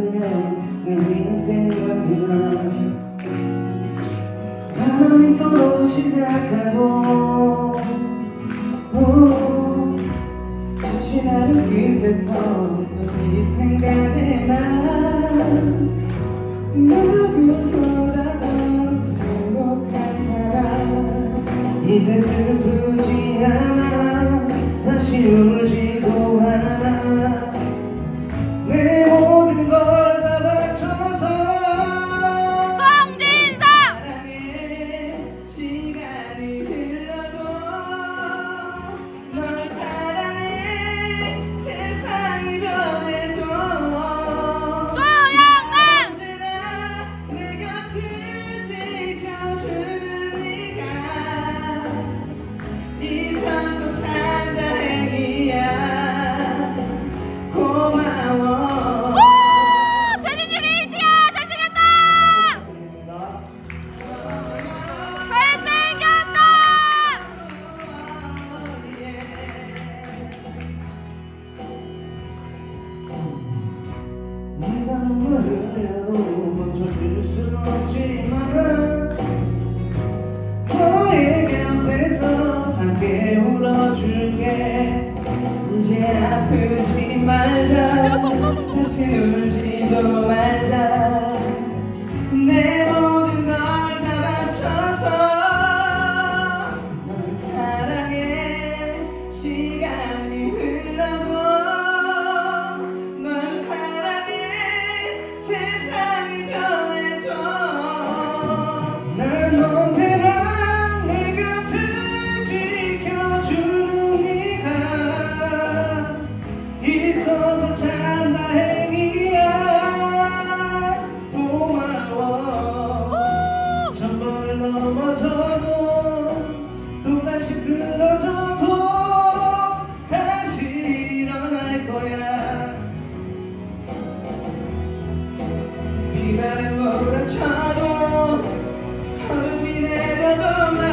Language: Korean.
네 생각이 나 바람이 서로 시작하고 오, 지친 하루 그때부터 네 생각이 나 누구보다 더 행복한 사람 이제 슬프지 않아 다시 울지 네가 눈물을 흘려도 멈춰줄 순 없지만 너의 곁에서 함께 울어줄게 이제 아프지 말자 다시 울지도 말자 비바람 몰아쳐도 얼음이 내려도